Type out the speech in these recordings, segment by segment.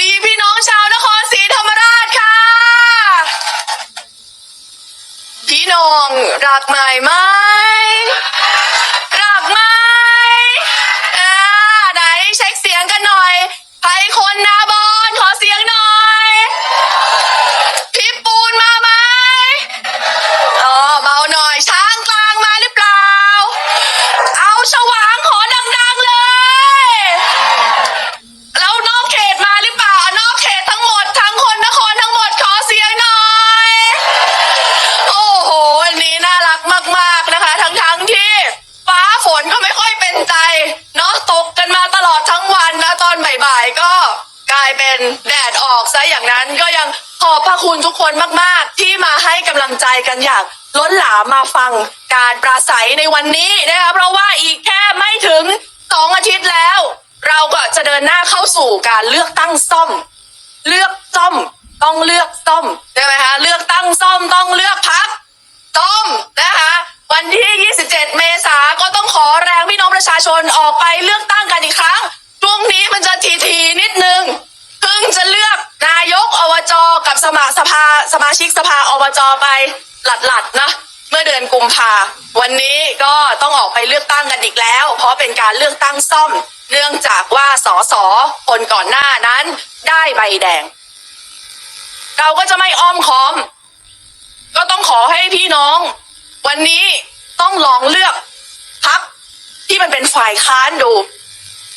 ดีพี่น้องชาวนครศรีธรรมราชค่ะ พี่น้องรักใหม่ไหมรักไหมอ่าไหนเช็คเสียงกันหน่อย คุณทุกคนมาก ๆ ที่มาให้กำลังใจกันอย่างล้นหลามมาฟังการปราศัยในวันนี้นะคะเพราะว่าอีกแค่ไม่ถึงสองอาทิตย์แล้ว เราก็จะเดินหน้าเข้าสู่การเลือกตั้งซ่อม เลือกซ่อมต้องเลือกซ่อมใช่ไหมคะเลือกตั้งซ่อมต้องเลือกพักซ่อมนะคะวันที่ 27 เมษาก็ต้องขอแรงพี่น้องประชาชนออกไปเลือกตั้งกันอีกครั้งช่วงนี้มันจะทีทีนิดนึง เพิ่งจะเลือกนายกอบจกับสมาสภาสมาชิกสภาอบจไปหลัดๆนะเมื่อเดือนกุมภาวันนี้ก็ต้องออกไปเลือกตั้งกันอีกแล้ว เพราะเป็นการเลือกตั้งซ่อม เนื่องจากว่าสสคนก่อนหน้านั้นได้ใบแดง เราก็จะไม่อ้อมค้อม ก็ต้องขอให้พี่น้อง วันนี้ต้องลองเลือกพักที่มันเป็นฝ่ายค้านดู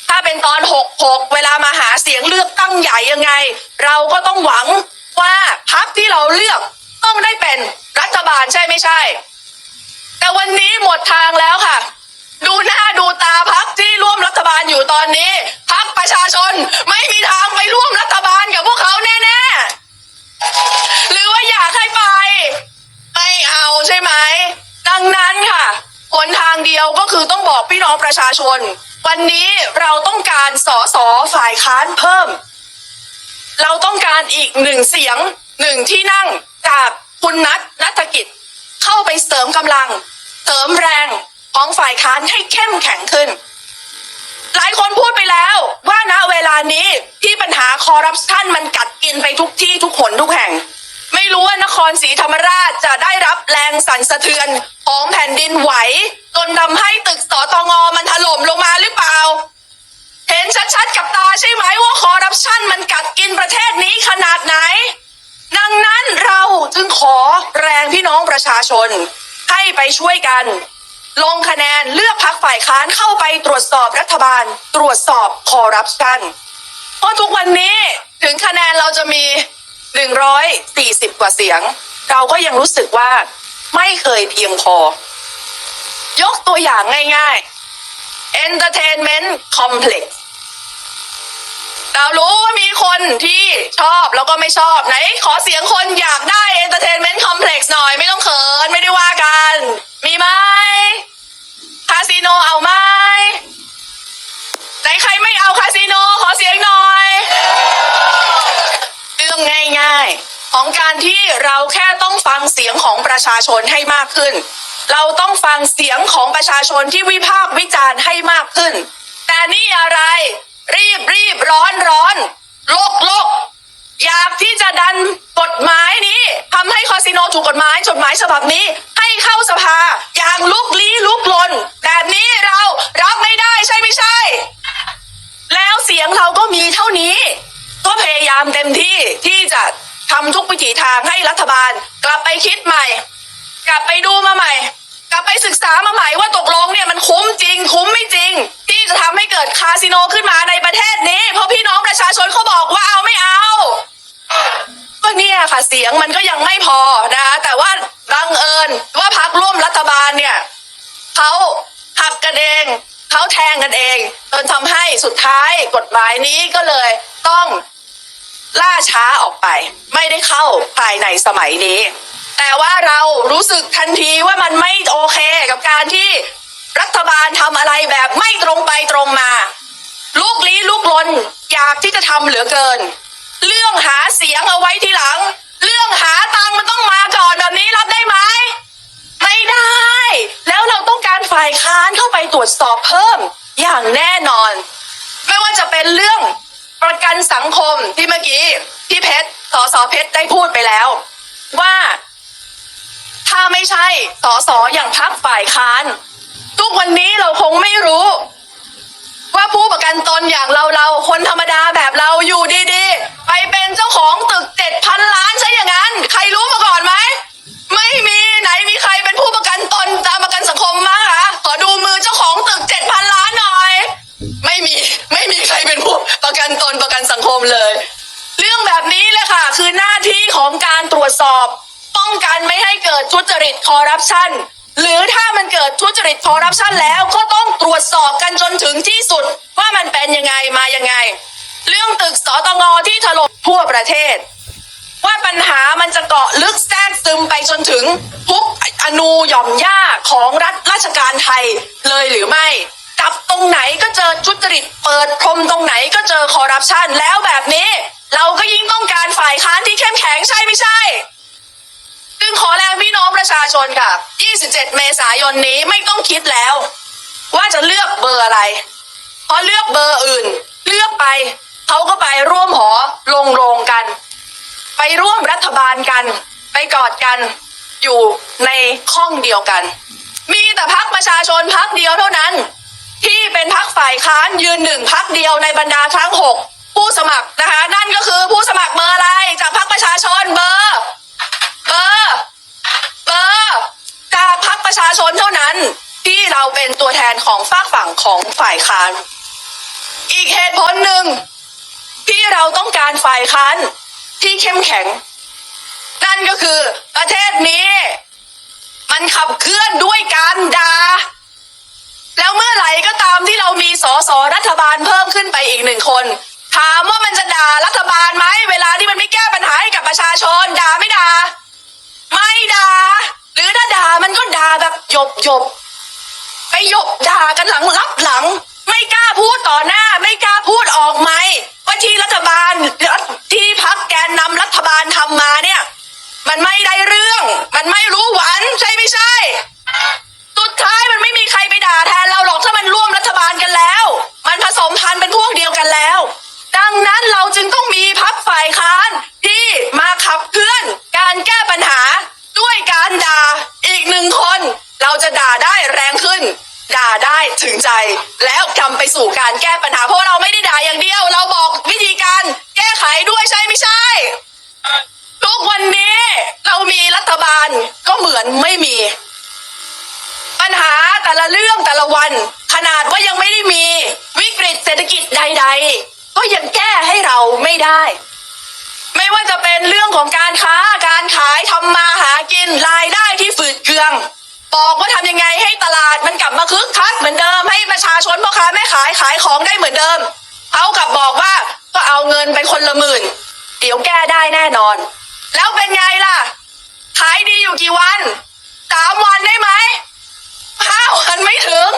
ถ้าเป็นตอนหกหกเวลามาหาเสียงเลือกตั้งใหญ่ยังไง เราก็ต้องหวังว่าพักที่เราเลือกต้องได้เป็นรัฐบาลใช่ไม่ใช่ แต่วันนี้หมดทางแล้วค่ะ ดูหน้าดูตาพักที่ร่วมรัฐบาลอยู่ตอนนี้พักประชาชนไม่มีทางไปร่วมรัฐบาลกับพวกเขาแน่ๆ หรือว่าอยากให้ไป ไม่เอาใช่ไหม ดังนั้นค่ะหนทางเดียวก็คือต้องบอกพี่น้องประชาชน วันนี้เราต้องการสอสอฝ่ายค้านเพิ่ม เราต้องการอีกหนึ่งเสียงหนึ่งที่นั่งจากคุณนัทนัฐกิจ เข้าไปเสริมกำลัง เสริมแรงของฝ่ายค้านให้เข้มแข็งขึ้น หลายคนพูดไปแล้วว่าณเวลานี้ที่ปัญหาคอร์รัปชันมันกัดกินไปทุกที่ทุกหนทุกแห่ง ไม่รู้ว่านครศรีธรรมราชจะได้รับแรงสั่นสะเทือนของแผ่นดินไหว จนทำให้ตึกสตงมันถล่มลงมาหรือเปล่า เห็นชัดๆกับตาใช่ไหมว่าคอร์รัปชันมันกัดกินประเทศนี้ขนาดไหน ดังนั้นเราจึงขอแรงพี่น้องประชาชน ให้ไปช่วยกัน ลงคะแนนเลือกพักฝ่ายค้านเข้าไปตรวจสอบรัฐบาล ตรวจสอบคอร์รัปชันเพราะทุกวันนี้ถึงคะแนนเราจะมี หนึ่งร้อยสี่สิบกว่าเสียง เราก็ยังรู้สึกว่าไม่เคยเพียงพอ ยกตัวอย่างง่าย ๆ Entertainment Complex เรารู้ว่ามีคนที่ชอบแล้วก็ไม่ชอบไหน ขอเสียงคนอยากได้ Entertainment Complex หน่อย ไม่ต้องเขินไม่ได้ว่า ง่ายๆ ของการที่เราแค่ต้องฟังเสียงของประชาชนให้มากขึ้น เราต้องฟังเสียงของประชาชนที่วิพากษ์วิจารณ์ให้มากขึ้น แต่นี่อะไร รีบรีบร้อนร้อนโลกโลกอยากที่จะดันกฎหมายนี้ทำให้คาสิโนถูกกฎหมายจดหมายฉบับนี้ให้เข้าสภาอย่างลุกลี้ลุกลนแบบนี้เรารับไม่ได้ใช่ไม่ใช่ แล้วเสียงเราก็มีเท่านี้ พยายามเต็มที่ที่จะทำทุกวิถีทางให้รัฐบาล กลับไปคิดใหม่ กลับไปดูมาใหม่ กลับไปศึกษามาใหม่ว่าตกลงเนี่ยมันคุ้มจริง คุ้มไม่จริง ที่จะทำให้เกิดคาสิโนขึ้นมาในประเทศนี้ เพราะพี่น้องประชาชนเขาบอกว่าเอาไม่เอาก็เนี่ยค่ะเสียงมันก็ยังไม่พอนะคะแต่ว่าบังเอิญว่าพักร่วมรัฐบาลเนี่ยเขาหักกันเองเขาแทงกันเองจนทำให้สุดท้ายกฎหมายนี้ก็เลยต้อง ล่าช้าออกไป ไม่ได้เข้าภายในสมัยนี้ แต่ว่าเรารู้สึกทันทีว่ามันไม่โอเคกับการที่รัฐบาลทำอะไรแบบไม่ตรงไปตรงมา ลูกลี้ลูกลนอยากที่จะทำเหลือเกิน เรื่องหาเสียงเอาไว้ทีหลัง เรื่องหาตังมันต้องมาก่อนแบบนี้รับได้ไหมไม่ได้ แล้วเราต้องการฝ่ายค้านเข้าไปตรวจสอบเพิ่มอย่างแน่นอน ไม่ว่าจะเป็นเรื่อง ประกันสังคมที่เมื่อกี้พี่เพชรต.ส.เพชรได้พูดไปแล้ว ว่าถ้าไม่ใช่สอสออย่างพักฝ่ายค้าน ทุกวันนี้เราคงไม่รู้ ว่าผู้ประกันตนอย่างเราเราคนธรรมดาแบบเราอยู่ดี ริตคอร์รัปชันหรือถ้ามันเกิดทุจริตคอร์รัปชันแล้วก็ต้องตรวจสอบกันจนถึงที่สุดว่ามันเป็นยังไงมายังไง เรื่องตึกสตงที่ถล่มทั่วประเทศ ว่าปัญหามันจะเกาะลึกแทรกซึมไปจนถึงทุกอนูหย่อมย่าของรัฐราชการไทยเลยหรือไม่จับตรงไหนก็เจอทุจริตเปิดพรมตรงไหนก็เจอคอร์รัปชันแล้วแบบนี้ เราก็ยิ่งต้องการฝ่ายค้านที่เข้มแข็งใช่ไม่ใช่ จึงขอแรงพี่น้องประชาชนค่ะ 27 เมษายนนี้ไม่ต้องคิดแล้ว ว่าจะเลือกเบอร์อะไร เพราะเลือกเบอร์อื่น เลือกไปเขาก็ไปร่วมหอลงโรงกัน ไปร่วมรัฐบาลกัน ไปกอดกันอยู่ในข้องเดียวกัน มีแต่พักประชาชนพักเดียวเท่านั้น ที่เป็นพักฝ่ายค้านยืนหนึ่งพักเดียวในบรรดาทั้งหกผู้สมัครนะคะ นั่นก็คือผู้สมัครเบอร์อะไรจากพักประชาชนเบอร์ เบอร์เบอร์จากพักประชาชนเท่านั้น ที่เราเป็นตัวแทนของฝากฝั่งของฝ่ายค้าน อีกเหตุผลหนึ่ง ที่เราต้องการฝ่ายค้านที่เข้มแข็ง นั่นก็คือประเทศนี้ มันขับเคลื่อนด้วยการด่าแล้วเมื่อไหร่ก็ตามที่เรามีสอสอรัฐบาลเพิ่มขึ้นไปอีกหนึ่งคน ถามว่ามันจะด่ารัฐบาลไหมเวลาที่มันไม่แก้ปัญหาให้กับประชาชนด่าไม่ด่า ไม่ด่าหรือถ้าด่ามันก็ด่าแบบหยบหยบไปหยบด่ากันหลังรับหลัง ไม่กล้าพูดต่อหน้า ไม่กล้าพูดออกไหมว่าที่รัฐบาลที่พักแกนนำรัฐบาลทำมาเนี่ย มันไม่ได้เรื่อง มันไม่รู้หวันใช่ไม่ใช่สุดท้ายมันไม่มีใครไปด่าแทนเราหรอกถ้ามันร่วมรัฐบาลกันแล้ว มันผสมพันธุ์เป็นพวกเดียวกันแล้ว ดังนั้นเราจึงต้องมีพักฝ่ายค้านที่มาขับเคลื่อนการแก้ปัญหาด้วยการด่าอีกหนึ่งคน เราจะด่าได้แรงขึ้น ด่าได้ถึงใจ แล้วนำไปสู่การแก้ปัญหา เพราะเราไม่ได้ด่าอย่างเดียว เราบอกวิธีการแก้ไขด้วยใช่ไม่ใช่ทุกวันนี้เรามีรัฐบาลก็เหมือนไม่มี ปัญหาแต่ละเรื่องแต่ละวัน ขนาดว่ายังไม่ได้มีวิกฤตเศรษฐกิจใด ๆ ก็ยังแก้ให้เราไม่ได้ ไม่ว่าจะเป็นเรื่องของการค้าการขายทำมาหากินรายได้ที่ฝืดเคืองบอกว่าทำยังไงให้ตลาดมันกลับมาคึกคักเหมือนเดิมให้ประชาชนพ่อค้าแม่ขายขายของได้เหมือนเดิมเขากลับบอกว่าก็เอาเงินไปคนละหมื่น เดี๋ยวแก้ได้แน่นอน แล้วเป็นไงล่ะ ขายดีอยู่กี่วันสามวันได้ไหม ห้าวมันไม่ถึง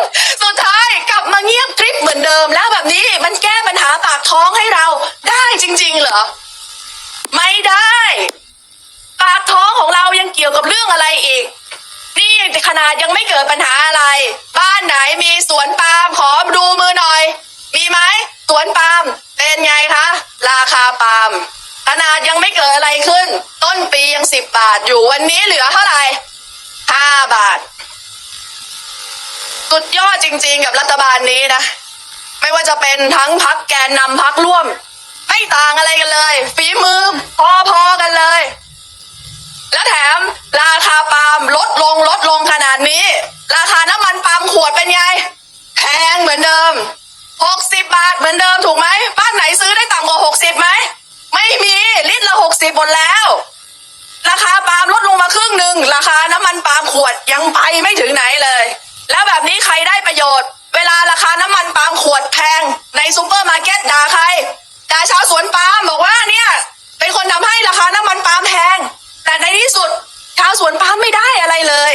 สุดท้ายกลับมาเงียบกริบเหมือนเดิม แล้วแบบนี้มันแก้ปัญหาปากท้องให้เราได้จริง ๆ เหรอ ไม่ได้ ปากท้องของเรายังเกี่ยวกับเรื่องอะไรอีก นี่ขนาดยังไม่เกิดปัญหาอะไร บ้านไหนมีสวนปาล์มขอดูมือหน่อย มีไหมสวนปาล์มเป็นไงคะ ราคาปาล์มขนาดยังไม่เกิดอะไรขึ้น ต้นปียังสิบบาทอยู่วันนี้เหลือเท่าไหร่ห้าบาท สุดยอดจริง ๆ กับรัฐบาลนี้นะ ไม่ว่าจะเป็นทั้งพักแกนนำพักร่วม ไม่ต่างอะไรกันเลย ฝีมือพอๆกันเลย และแถมราคาปาล์มลดลงลดลงขนาดนี้ ราคาน้ำมันปาล์มขวดเป็นไงแพงเหมือนเดิมหกสิบบาทเหมือนเดิมถูกไหมบ้านไหนซื้อได้ต่ำกว่าหกสิบไหมไม่มีลิตรละหกสิบหมดแล้ว ราคาปาล์มลดลงมาครึ่งหนึ่งราคาน้ำมันปาล์มขวดยังไปไม่ถึงไหนเลย แล้วแบบนี้ใครได้ประโยชน์ เวลาราคาน้ำมันปาล์มขวดแพงในซูเปอร์มาร์เก็ตด่าใครด่าชาวสวนปาล์มบอกว่าเนี่ยเป็นคนทำให้ราคาน้ำมันปาล์มแพง แต่ในที่สุดชาวสวนปาล์มไม่ได้อะไรเลย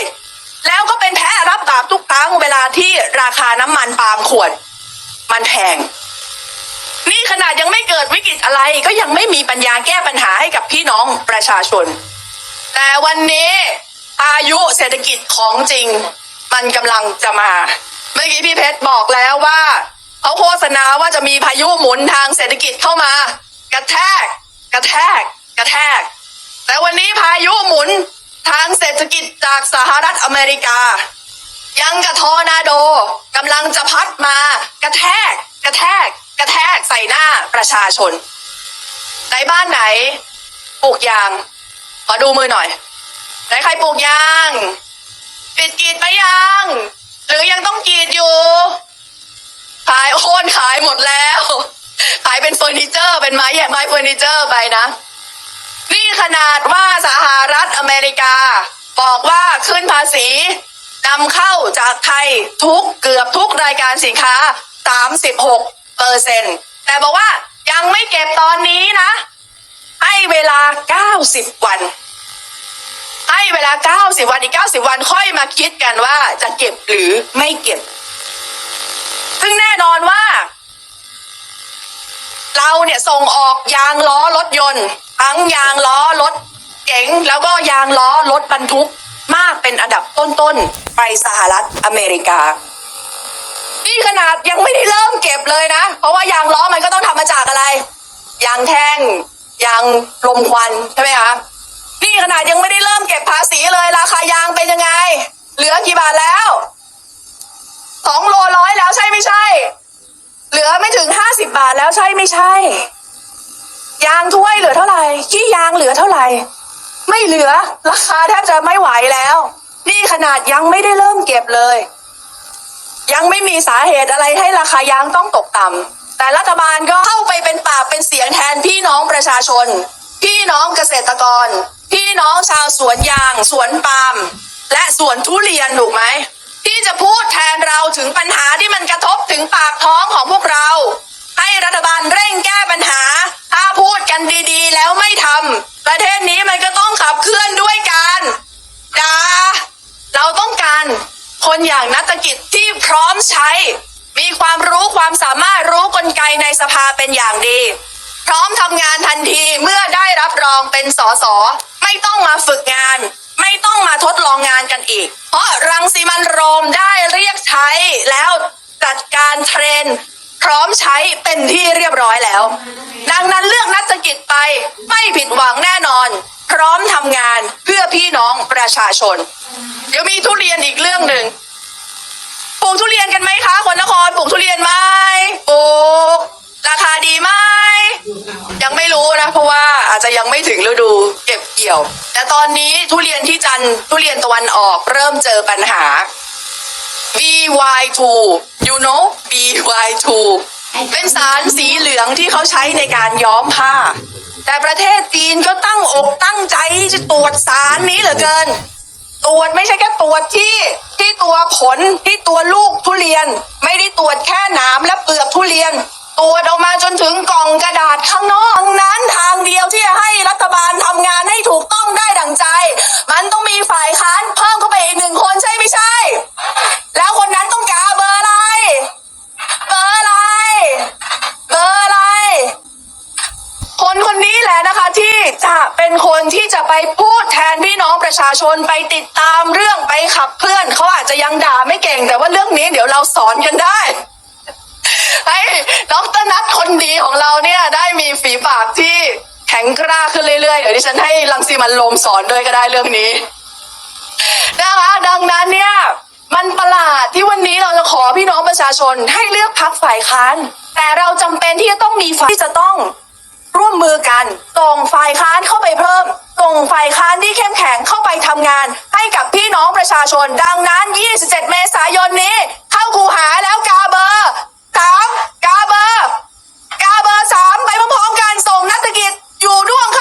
แล้วก็เป็นแพ้รับบาปทุกครั้งเวลาที่ราคาน้ำมันปาล์มขวด มันแพงนี่ขนาดยังไม่เกิดวิกฤตอะไรก็ยังไม่มีปัญญาแก้ปัญหาให้กับพี่น้องประชาชน แต่วันนี้อายุเศรษฐกิจของจริง มันกำลังจะมา เมื่อกี้พี่เพชรบอกแล้วว่าเขาโฆษณาว่าจะมีพายุหมุนทางเศรษฐกิจเข้ามา กระแทก กระแทก กระแทก แต่วันนี้พายุหมุนทางเศรษฐกิจจากสหรัฐอเมริกา ยังกับทอนาโดกำลังจะพัดมา กระแทก กระแทก กระแทกใส่หน้าประชาชน ในบ้านไหนปลูกยางขอดูมือหน่อยไหนใครปลูกยาง ปิดกรีดไปยัง หรือยังต้องกรีดอยู่ ขายโอนขายหมดแล้ว ขายเป็นเฟอร์นิเจอร์ เป็นไม้แยกไม้เฟอร์นิเจอร์ไปนะ นี่ขนาดว่าสหรัฐอเมริกา บอกว่าขึ้นภาษีนำเข้าจากไทยทุกเกือบทุกรายการสินค้า 36เปอร์เซ็นต์แต่บอกว่ายังไม่เก็บตอนนี้นะ ให้เวลา 90 วัน ให้เวลา 90 วันอีก 90 วันค่อยมาคิดกันว่าจะเก็บหรือไม่เก็บ ซึ่งแน่นอนว่า เราเนี่ยส่งออกยางล้อรถยนต์ทั้งยางล้อรถเก๋งแล้วก็ยางล้อรถบรรทุกมากเป็นอันดับต้นๆไปสหรัฐอเมริกานี่ขนาดยังไม่ได้เริ่มเก็บเลยนะ เพราะว่ายางล้อมันก็ต้องทำมาจากอะไร ยางแท่ง ยางลมควันใช่ไหมคะ นี่ขนาดยังไม่ได้เริ่มเก็บภาษีเลย ราคายางเป็นยังไง เหลือกี่บาทแล้วสองโลร้อยแล้วใช่ไม่ใช่ เหลือไม่ถึงห้าสิบาทแล้วใช่ไม่ใช่ ยางถ้วยเหลือเท่าไหร่ขี้ยางเหลือเท่าไหร่ ไม่เหลือ ราคาแทบจะไม่ไหวแล้ว นี่ขนาดยังไม่ได้เริ่มเก็บเลย ยังไม่มีสาเหตุอะไรให้ราคายางต้องตกต่ำแต่รัฐบาลก็เข้าไปเป็นปากเป็นเสียงแทนพี่น้องประชาชน พี่น้องเกษตรกร พี่น้องชาวสวนยาง สวนปาล์มและสวนทุเรียนถูกไหมที่จะพูดแทนเราถึงปัญหาที่มันกระทบถึงปากท้องของพวกเรา ให้รัฐบาลเร่งแก้ปัญหา ถ้าพูดกันดีๆ แล้วไม่ทำประเทศนี้มันก็ต้องขับเคลื่อนด้วยการด่าเราต้องการคนอย่างนัตกิจที่พร้อมใช้ มีความรู้ความสามารถรู้กลไกในสภาเป็นอย่างดี พร้อมทำงานทันทีเมื่อได้รับรองเป็นสส ไม่ต้องมาฝึกงาน ไม่ต้องมาทดลองงานกันอีก เพราะรังสีมันโรมได้เรียกใช้แล้วจัดการเทรนพร้อมใช้เป็นที่เรียบร้อยแล้ว ดังนั้นเลือกนักกิจไปไม่ผิดหวังแน่นอน พร้อมทำงานเพื่อพี่น้องประชาชน เดี๋ยวมีทุเรียนอีกเรื่องหนึ่งปลูกทุเรียนกันไหมคะคนนครปลูกทุเรียนไหมปลูก ราคาดีไหมยังไม่รู้นะ เพราะว่าอาจจะยังไม่ถึงฤดูเก็บเกี่ยว แต่ตอนนี้ทุเรียนที่จันทุเรียนตะวันออกเริ่มเจอปัญหา BY2 you know BY2 เป็นสารสีเหลืองที่เขาใช้ในการย้อมผ้า แต่ประเทศจีนก็ตั้งอกตั้งใจจะตรวจสารนี้เหลือเกิน ตรวจไม่ใช่แค่ตรวจที่ที่ตัวผลที่ตัวลูกทุเรียน ไม่ได้ตรวจแค่หนามและเปลือกทุเรียน ตรวจออกมาจนถึงกล่องกระดาษข้างนอกงนั้นทางเดียวที่จะให้รัฐบาลทำงานให้ถูกต้องได้ดังใจ มันต้องมีฝ่ายค้านเพิ่มเข้าไปอีกหนึ่งคนใช่ไม่ใช่ แล้วคนนั้นต้องกาเบอร์อะไร เบอร์อะไร เบอร์อะไร คนคนนี้แหละนะคะที่จะเป็นคนที่จะไปพูดแทนพี่น้องประชาชนไปติดตามเรื่องไปขับเคลื่อนเขาอาจจะยังด่าไม่เก่ง แต่ว่าเรื่องนี้เดี๋ยวเราสอนกันได้ ดีของเราเนี่ยได้มีฝีปากที่แข็งกร้าขึ้นเรื่อยๆ เดี๋ยวดิฉันให้ลังสีมันลมสอนด้วยก็ได้เรื่องนี้นะคะ ดังนั้นเนี่ยมันประหลาดที่วันนี้เราจะขอพี่น้องประชาชนให้เลือกพักฝ่ายค้าน แต่เราจำเป็นที่จะต้องมีฝ่ายที่จะต้องร่วมมือกันส่งฝ่ายค้านเข้าไปเพิ่มส่งฝ่ายค้านที่เข้มแข็งเข้าไปทำงาน ให้กับพี่น้องประชาชน ดังนั้น 27 เมษายนนี้ เข้าคูหาแล้วกาเบอร์3กาเบอร์ สามไปพร้อมๆกันส่งนักธุรกิจอยู่ร่วงค่ะ